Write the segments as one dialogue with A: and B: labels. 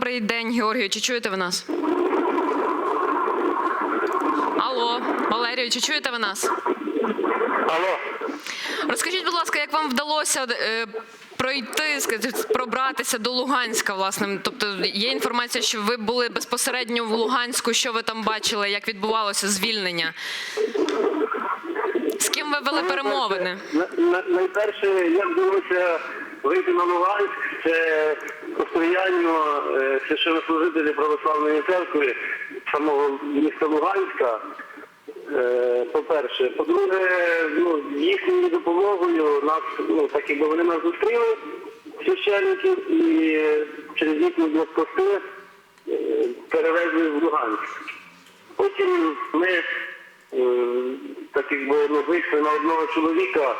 A: Добрий день, Георгію. Чи чуєте ви нас? Алло, Валерію, чи чуєте ви нас?
B: Алло,
A: Розкажіть, будь ласка, як вам вдалося е, пройти, сказати, пробратися до Луганська, власне? Тобто є інформація, що ви були безпосередньо в Луганську. Що ви там бачили? Як відбувалося звільнення? З ким ви вели перемовини?
B: на- на- найперше, як вдалося вийти на Луганськ, це сприянню е, священнослужителів православної церкви самого міста Луганська. Е, По-перше, по-друге, ну, їхньою допомогою нас, ну, так якби вони нас зустріли, священників, і через їхні блокпости е, перевезли в Луганськ. Потім ми так якби ну, вийшли на одного чоловіка,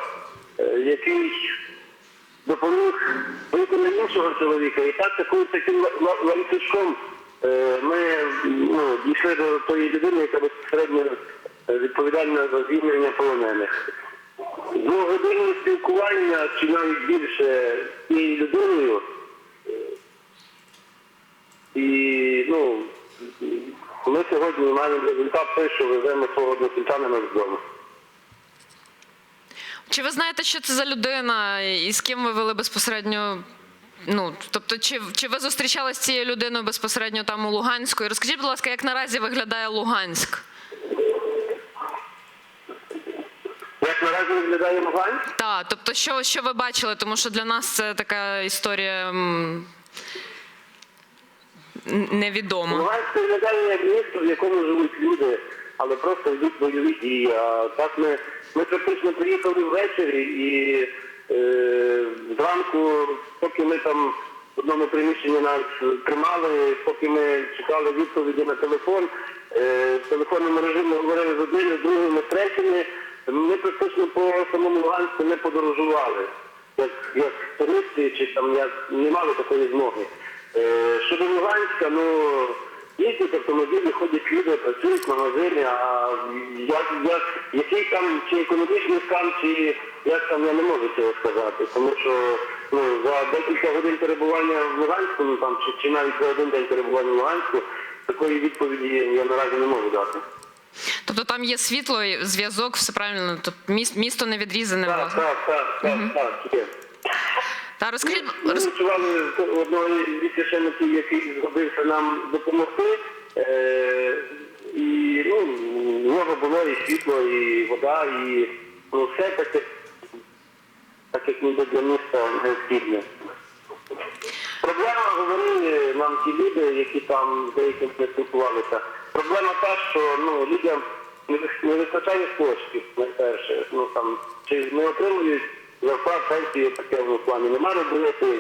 B: який допоміг вийти на іншого чоловіка. І так такою таким ла- ла- ланцюжком е, ми ну, дійшли до тої людини, яка безпосередньо е, відповідальна за звільнення полонених. Двогодинне спілкування чи навіть більше з цією людиною. І ну, ми сьогодні маємо результат той, що веземо свого односельчанина додому.
A: Чи ви знаєте, що це за людина, і з ким ви вели безпосередньо? Ну, тобто, чи, чи ви зустрічалися з цією людиною безпосередньо там у Луганську? І розкажіть, будь ласка, як наразі виглядає Луганськ?
B: Як наразі виглядає Луганськ?
A: Так, тобто, що, що ви бачили? Тому що для нас це така історія невідома.
B: Луганськ виглядає як місто, в якому живуть люди, але просто йдуть бойові дії. А так ми, ми практично приїхали ввечері і е, зранку, поки ми там в одному приміщенні нас тримали, поки ми чекали відповіді на телефон, е, в телефонному режимі говорили з одними, з другими, з третіми. Ми практично по самому Луганську не подорожували, як, як туристи, чи там як не мали такої змоги. Е, щодо Луганська, ну їздять автомобілі, ходять люди, працюють в магазині, а як, як, який там чи економічний стан, чи як там я не можу цього сказати. Тому що ну, за декілька годин перебування в Луганську, ну там чи, чи навіть за один день перебування в Луганську, такої відповіді я наразі не можу дати.
A: Тобто там є світло, зв'язок, все правильно. Тобто міс- місто не відрізане.
B: Так, так, так, так, так, є.
A: Та розкажіть,
B: Ми
A: роз...
B: відчували одного священників, який зробився нам допомогти. Е, і ну, в нього було і світло, і вода, і ну, все таке, так як ніби для міста необхідне. Проблема, говорили нам ті люди, які там з деякими не спілкувалися. Проблема та, що ну, людям не вистачає коштів, найперше. Ну, там, чи не отримують зарплат, пенсії таке в плані, нема роботи.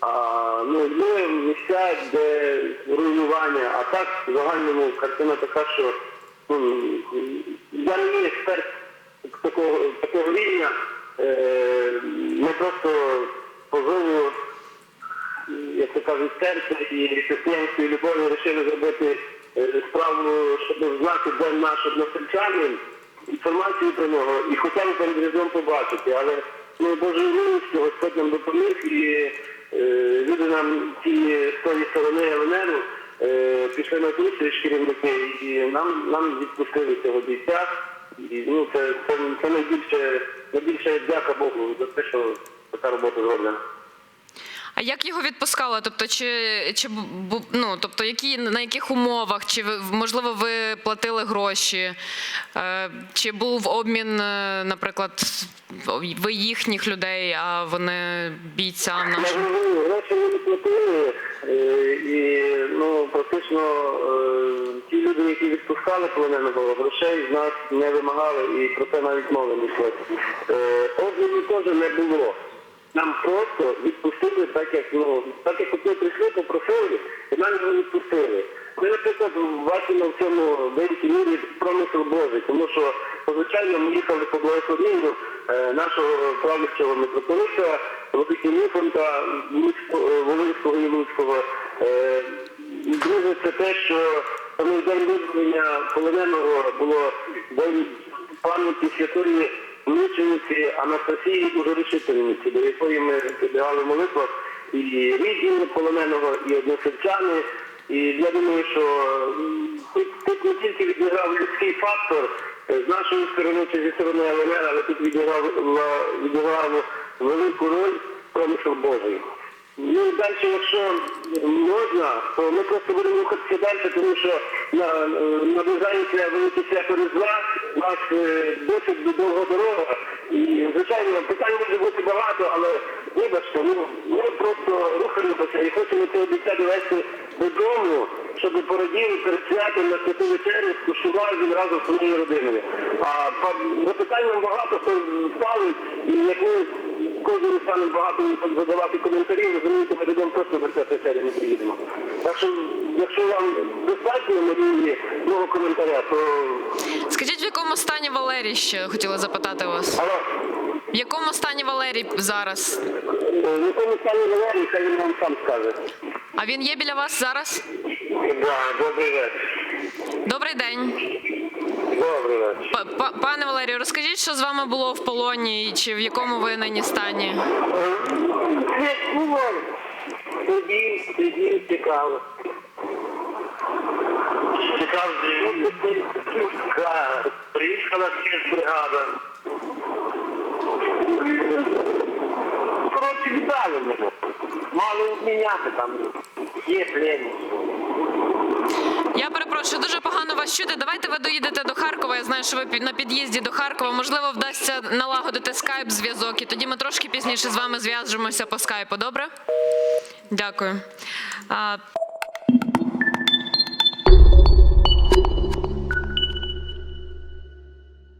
B: А, ну, є місця, де руйнування, а так в загальному картина така, що ну, я не є експерт такого, такого рівня. Е, ми просто позову як то кажуть, серця і християнської любові вирішили зробити е, справу, щоб знати, де наш односельчанин, інформацію про нього і хоча б перед різдвом побачити. Але ну, Божою милостю Господь нам допоміг і е, люди нам ті з тої сторони ЛНРу е, пішли на зустріч керівники і нам, нам відпустили цього бійця. І ну, це, це, це найбільше, найбільше дяка Богу за те, що така робота зроблена.
A: А як його відпускали? Тобто, чи, чи ну, тобто, які на яких умовах? Чи можливо ви платили гроші? Е, чи був обмін, е, наприклад, ви їхніх людей, а вони бійцям нашим?
B: Гроші ми не платили, е, і ну, практично ті люди, які відпускали полоненого, грошей з нас не вимагали і про це навіть мови не йшло. Обміну теж не було. Нам просто відпустили так, як ну, так як ми прийшли, попросили, і нам його відпустили. Ми, наприклад, бачимо в цьому великій мірі промисел Божий, тому що, звичайно, ми їхали по благословенню е, нашого правлячого митрополита, Владики Луцького- е, Волинського і Луцького. Е, Друге, це те, що саме день визволення полоненого було день пам'яті святої мучениці Анастасії Ужорішительниці, до якої ми прибігали в молитвах. і рідні полоненого, і односельчани. І я думаю, що тут, тут не тільки відіграв людський фактор е, з нашої сторони чи зі сторони ЛНР, але тут відіграв, відіграв велику роль промисел Божий. Ну і далі, якщо можна, то ми просто будемо рухатися далі, тому що на, е, велике свято Різдва, нас е, досить довга дорога. І, звичайно, питань може бути багато, але вибачте, ну, ми просто рухаємося і хочемо це обіця довести додому, щоб пораділи перед святом на святу вечерю, скуштували він разом з своєю родиною. А запитань нам багато хто ставить, і як ми кожен стане багато задавати коментарів, розумієте, ми додому просто до цього вечеря не приїдемо. Так що, якщо вам достатньо надії мого коментаря, то
A: Скажіть, в якому стані Валерій ще хотіла запитати вас?
B: алло,
A: В якому стані Валерій зараз?
B: е, в якому стані Валерій, хай він вам сам скаже.
A: А він є біля вас зараз?
B: Да, добрий вечір.
A: Добрий день.
B: Добрий вечір.
A: П- па- Пане Валерію, розкажіть, що з вами було в полоні і чи в якому ви нині стані?
B: Ну, вон, сидів, сидів, цікаво. Приїхала спецбригада. Коротше, віддали мене. Мали обміняти там. Є пленні.
A: Я перепрошую, дуже погано вас чути. Давайте ви доїдете до Харкова. Я знаю, що ви на під'їзді до Харкова. Можливо, вдасться налагодити скайп зв'язок, і тоді ми трошки пізніше з вами зв'яжемося по скайпу. Добре? Дякую.